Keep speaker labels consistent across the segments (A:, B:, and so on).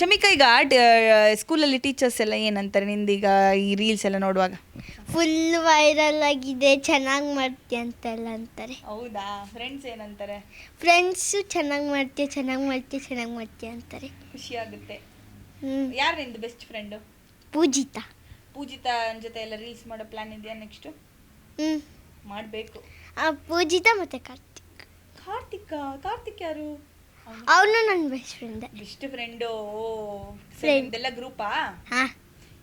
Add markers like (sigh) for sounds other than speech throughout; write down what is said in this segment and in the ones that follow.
A: ಶಮಿಕಾ ಈಗ ಸ್ಕೂಲಲ್ಲಿ ಟೀಚರ್ಸ್ ಎಲ್ಲ ಏನಂತಾರೆ ನಿಂದೀಗ ಈ ರೀಲ್ಸ್ ಎಲ್ಲ ನೋಡುವಾಗ?
B: ಫುಲ್ ವೈರಲ್ ಆಗಿದೆ ಚೆನ್ನಾಗಿ ಮಾಡ್ತೀಯ ಅಂತೆಲ್ಲ ಅಂತಾರೆ.
A: ಹೌದಾ? ಫ್ರೆಂಡ್ಸ್ ಏನಂತಾರೆ?
B: ಫ್ರೆಂಡ್ಸು ಚೆನ್ನಾಗಿ ಮಾಡ್ತೀಯ ಚೆನ್ನಾಗಿ ಮಾಡ್ತೀಯ ಚೆನ್ನಾಗಿ ಮಾಡ್ತೀಯ ಅಂತಾರೆ.
A: ಖುಷಿ ಆಗುತ್ತೆ.
B: ಹ್ಞೂ
A: ಯಾರು ನಿಂದು ಬೆಸ್ಟ್ ಫ್ರೆಂಡು
B: ಪೂಜಿತಾ.
A: ಪೂಜಿತಾ ಜೊತೆ ಎಲ್ಲ ರೀಲ್ಸ್ ಮಾಡೋ ಪ್ಲಾನ್ ಇದೆಯಾ ನೆಕ್ಸ್ಟ್
B: ಹ್ಞೂ
A: ಮಾಡಬೇಕು.
B: ಆ ಪೂಜಿತಾ ಮತ್ತು ಕಾರ್ತಿಕ್.
A: ಕಾರ್ತಿಕ? ಕಾರ್ತಿಕ್ ಯಾರು?
B: ಅವನು ನನ್ನ ಬೆಸ್ಟ್ ಫ್ರೆಂಡ್
A: ಬೆಸ್ಟ್ ಫ್ರೆಂಡು. ಇದೆಲ್ಲ ಗ್ರೂಪಾ
B: ಹಾ.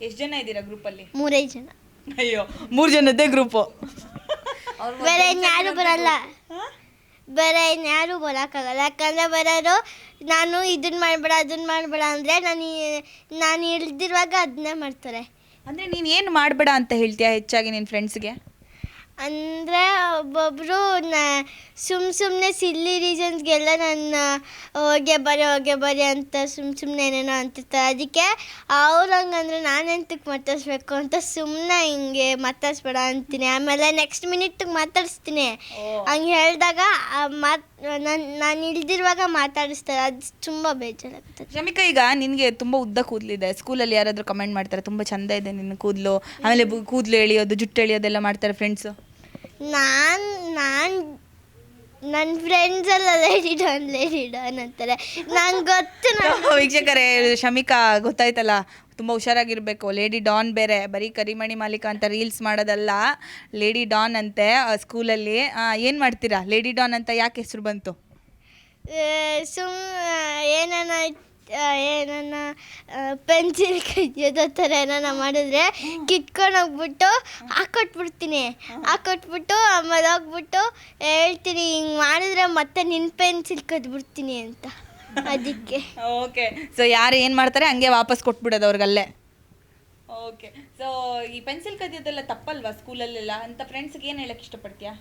A: ಎಷ್ಟು ಜನ ಇದ್ದೀರಾ ಗ್ರೂಪಲ್ಲಿ
B: ಮೂರೇ ಜನ.
A: ಅಯ್ಯೋ ಮೂರು ಜನದ್ದೇ ಗ್ರೂಪು
B: ಬೇರೆ ಯಾರು ಬರಲ್ಲ. ಬೇರೆ ಯಾರು ಬರೋಕ್ಕಾಗಲ್ಲ. ಯಾಕಂದರೆ ಬರೋರು ನಾನು ಇದನ್ನ ಮಾಡಬೇಡ ಅದನ್ನ ಮಾಡಬೇಡ ಅಂದರೆ ನಾನು ನಾನು ಇಳ್ದಿರುವಾಗ ಅದನ್ನೇ ಮಾಡ್ತಾರೆ.
A: ಅಂದ್ರೆ ನೀನ್ ಏನು ಮಾಡಬೇಡ ಅಂತ ಹೇಳ್ತೀಯಾ ಹೆಚ್ಚಾಗಿ ನಿನ್ನ ಫ್ರೆಂಡ್ಸ್ಗೆ
B: ಅಂದರೆ ಒಬ್ಬೊಬ್ಬರು ನ ಸುಮ್ಮ ಸುಮ್ಮನೆ ಸಿಲ್ಲಿ ರೀಸನ್ಸ್ಗೆಲ್ಲ ನನ್ನ ಹೋಗೆ ಬರಿ ಹೋಗೆ ಬರಿ ಅಂತ ಸುಮ್ಮ ಸುಮ್ಮನೆ ಏನೇನೋ ಅಂತಿರ್ತಾರೆ. ಅದಕ್ಕೆ ಅವ್ರು ಹಂಗಂದ್ರೆ ನಾನು ಎಂತಕ್ಕೆ ಮಾತಾಡ್ಸ್ಬೇಕು ಅಂತ ಸುಮ್ಮನೆ ಹಿಂಗೆ ಮಾತಾಡಿಸ್ಬೇಡ ಅಂತೀನಿ. ಆಮೇಲೆ ನೆಕ್ಸ್ಟ್ ಮಿನಿಟಿಗೆ ಮಾತಾಡಿಸ್ತೀನಿ. ಹಂಗೆ ಹೇಳಿದಾಗ ಮಾತು ನಾನು ನಾನು ಇಳ್ದಿರುವಾಗ ಮಾತಾಡಿಸ್ತಾರೆ. ಅದು ತುಂಬ ಬೇಜಾರಾಗುತ್ತೆ.
A: ರಮಿಕಾ ಈಗ ನಿನಗೆ ತುಂಬ ಉದ್ದ ಕೂದಲಿದೆ. ಸ್ಕೂಲಲ್ಲಿ ಯಾರಾದರೂ ಕಮೆಂಟ್ ಮಾಡ್ತಾರೆ ತುಂಬ ಚಂದ ಇದೆ ನಿನ್ನ ಕೂದಲು. ಆಮೇಲೆ ಕೂದಲು ಎಳಿಯೋದು ಜುಟ್ಟು ಎಳೆಯೋದೆಲ್ಲ ಮಾಡ್ತಾರೆ ಫ್ರೆಂಡ್ಸು
B: ನಾನು ನಾನು ನನ್ನ ಫ್ರೆಂಡ್ಸ್ ಎಲ್ಲ ಲೇಡಿ ಡಾನ್ ಲೇಡಿ ಡಾನ್ ಅಂತಾರೆ. ನಂಗೆ ಗೊತ್ತು ನಾನು (laughs)
A: ವೀಕ್ಷಕರೇ ಶಮಿಕಾ ಗೊತ್ತಾಯ್ತಲ್ಲ ತುಂಬ ಹುಷಾರಾಗಿರ್ಬೇಕು. ಲೇಡಿ ಡಾನ್ ಬೇರೆ ಬರೀ ಕರಿಮಣಿ ಮಾಲೀಕ ಅಂತ ರೀಲ್ಸ್ ಮಾಡೋದಲ್ಲ ಲೇಡಿ ಡಾನ್ ಅಂತೆ ಸ್ಕೂಲಲ್ಲಿ ಏನು ಮಾಡ್ತೀರಾ? ಲೇಡಿ ಡಾನ್ ಅಂತ ಯಾಕೆ ಹೆಸರು ಬಂತು?
B: ಸುಮ್ ಏನನ ಏನನ್ನ ಪೆನ್ಸಿಲ್ ಕೈಯೋದು ಥರ ಏನಾನ ಮಾಡಿದ್ರೆ ಕಿತ್ಕೊಂಡು ಹೋಗ್ಬಿಟ್ಟು ಹಾಕೊಟ್ಬಿಡ್ತೀನಿ. ಹಾಕೊಟ್ಬಿಟ್ಟು ಆಮೇಲೆ ಹೋಗ್ಬಿಟ್ಟು ಹೇಳ್ತೀನಿ ಹಿಂಗೆ ಮಾಡಿದ್ರೆ ಮತ್ತೆ ನಿನ್ನ ಪೆನ್ಸಿಲ್ ಕದ್ಬಿಡ್ತೀನಿ ಅಂತ. ಅದಕ್ಕೆ.
A: ಓಕೆ. ಸೊ ಯಾರು ಏನು ಮಾಡ್ತಾರೆ ಹಂಗೆ ವಾಪಸ್ ಕೊಟ್ಬಿಡೋದು ಅವ್ರಿಗಲ್ಲೇ ಓಕೆ. ಸೊ ಈ ಪೆನ್ಸಿಲ್ ಕದಿಯೋದೆಲ್ಲ ತಪ್ಪಲ್ವಾ ಸ್ಕೂಲಲ್ಲೆಲ್ಲ? ಅಂತ ಫ್ರೆಂಡ್ಸ್ಗೆ ಏನು ಹೇಳಕ್ಕೆ ಇಷ್ಟಪಡ್ತೀಯಾ?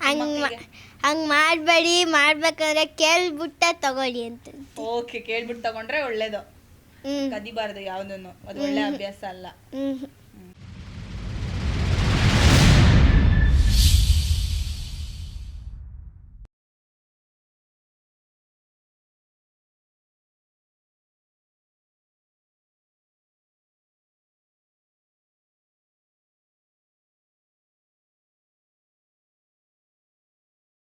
B: ಹಂಗೆ ಹಂಗೆ ಮಾಡಬೇಡಿ ಮಾಡ್ಬೇಕಂದ್ರೆ ಕೇಳ್ಬಿಟ್ಟ ತಗೊಳ್ಳಿ ಅಂತ
A: ಓಕೆ ಕೇಳ್ಬಿಟ್ಟು ತಗೊಂಡ್ರೆ ಒಳ್ಳೇದು. ಕದಿಬಾರ್ದು ಯಾವ್ದನ್ನು ಅದು ಒಳ್ಳೆ ಅಭ್ಯಾಸ ಅಲ್ಲ.